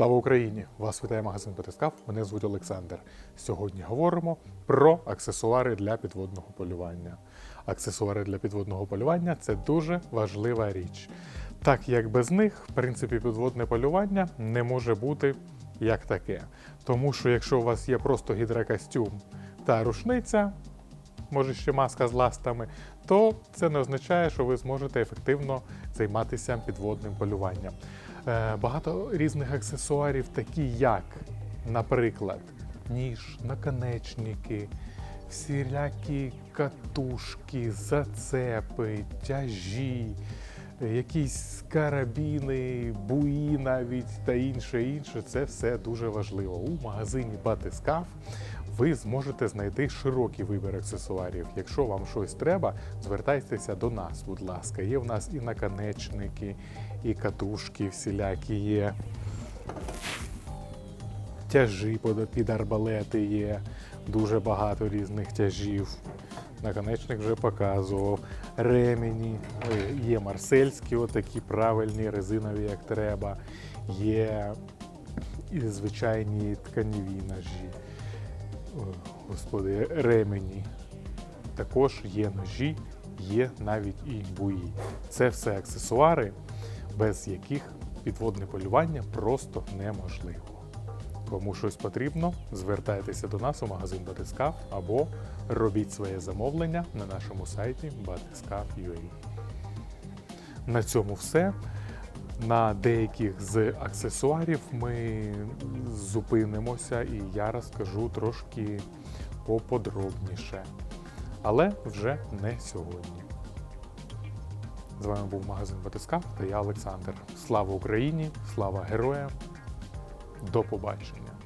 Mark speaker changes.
Speaker 1: Слава Україні! Вас вітає магазин Батискав. Мене звуть Олександр. Сьогодні говоримо про аксесуари для підводного полювання. Аксесуари для підводного полювання це дуже важлива річ. Так як без них, в принципі, підводне полювання не може бути як таке. Тому що якщо у вас є просто гідрокостюм та рушниця, може ще маска з ластами, то це не означає, що ви зможете ефективно займатися підводним полюванням. Е, Багато різних аксесуарів, такі як, наприклад, ніж, наконечники, всілякі катушки, зацепи, тяжі, якісь карабіни, буї навіть та інше інше. Це все дуже важливо. У магазині Батискаф ви зможете знайти широкий вибір аксесуарів. Якщо вам щось треба, звертайтеся до нас, будь ласка. Є в нас і наконечники, і катушки всілякі є. Тяжі під арбалети є, дуже багато різних тяжів. Наконечник вже показував. Ремені, е, є марсельські, отакі правильні, резинові, як треба. Є і звичайні тканіві ножі. Господи, ремені. Також є ножі, є навіть і буї. Це все аксесуари, без яких підводне полювання просто неможливо. Кому щось потрібно, звертайтеся до нас у магазин Батискаф або робіть своє замовлення на нашому сайті batiskaf.ua. На цьому все. На деяких з аксесуарів ми зупинимося і я розкажу трошки поподробніше. Але вже не сьогодні. З вами був магазин ВТСК та я Олександр. Слава Україні! Слава героям! До побачення!